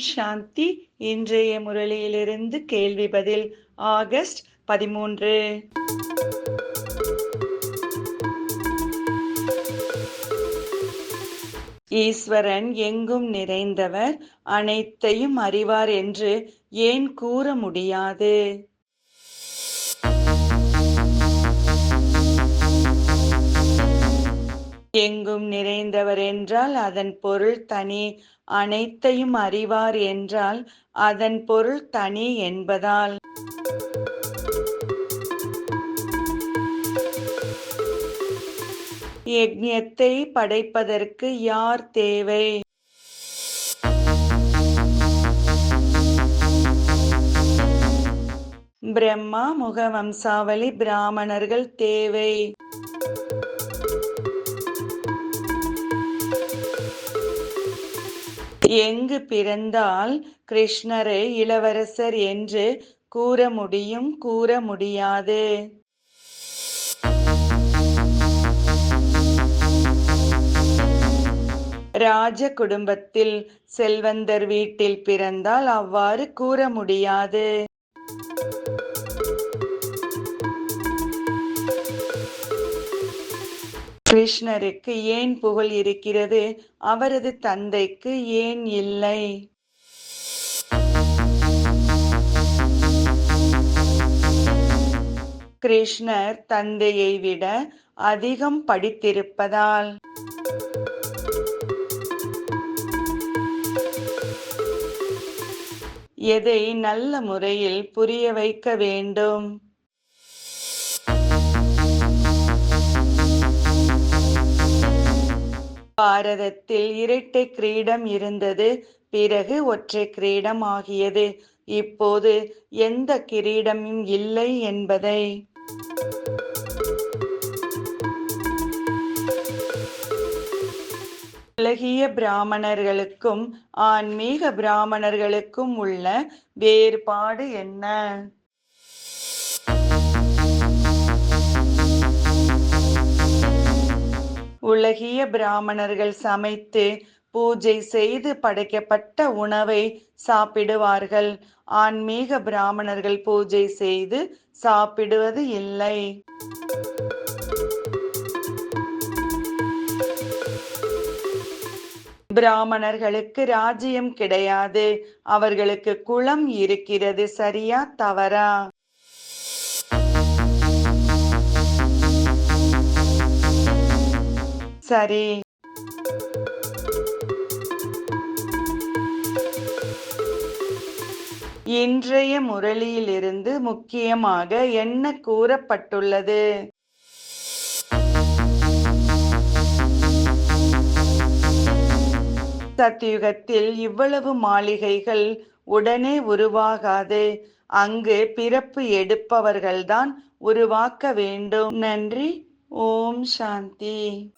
சாந்தி இன்றைய முரளியிலிருந்து கேள்வி பதில் ஆகஸ்ட் பதிமூன்று. ஈஸ்வரன் எங்கும் நிறைந்தவர் அனைத்தையும் அறிவார் என்று ஏன் கூற முடியாது? எங்கும் நிறைந்தவர் என்றால் அதன் பொருள் தனி அனைத்தையும் அறிவார் என்றால் அதன் பொருள் தனி என்பதால். யஜ்ஞத்தை படைப்பதற்கு யார் தேவை? பிரம்மா முகவம்சாவளி பிராமணர்கள் தேவை. எங்கு பிறந்தால் கிருஷ்ணரை இளவரசர் என்று கூற முடியும் கூற முடியாது. ராஜ குடும்பத்தில் செல்வந்தர் வீட்டில் பிறந்தால் அவ்வாறு கூற முடியாது. கிருஷ்ணருக்கு ஏன் புகழ் இருக்கிறது? அவரது தந்தைக்கு ஏன் இல்லை? கிருஷ்ணர் தந்தையை விட அதிகம் படித்திருப்பதால். எதை நல்ல முறையில் புரிய வைக்க வேண்டும்? பாரதத்தில் இரட்டை கிரீடம் இருந்தது பிறகு ஒற்றை கிரீடம் ஆகியது. இப்போது எந்த கிரீடமும் இல்லை என்பதை. உலகிய பிராமணர்களுக்கும் ஆன்மீக பிராமணர்களுக்கும் உள்ள வேறுபாடு என்ன? உலகிய பிராமணர்கள் சமைத்து பூஜை செய்து படைக்கப்பட்ட உணவை சாப்பிடுவார்கள். ஆன்மீக பிராமணர்கள் பூஜை செய்து சாப்பிடுவது இல்லை. பிராமணர்களுக்கு ராஜ்யம் கிடையாது. அவர்களுக்கு குளம் இருக்கிறது சரியா தவறா? சரி. இன்றைய முரளியிலிருந்து முக்கியமாக என்ன கூறப்பட்டுள்ளது? சத்யுகத்தில் இவ்வளவு மாளிகைகள் உடனே உருவாகாது. அங்கு பிறப்பு எடுப்பவர்கள்தான் உருவாக்க வேண்டும். நன்றி. ஓம் சாந்தி.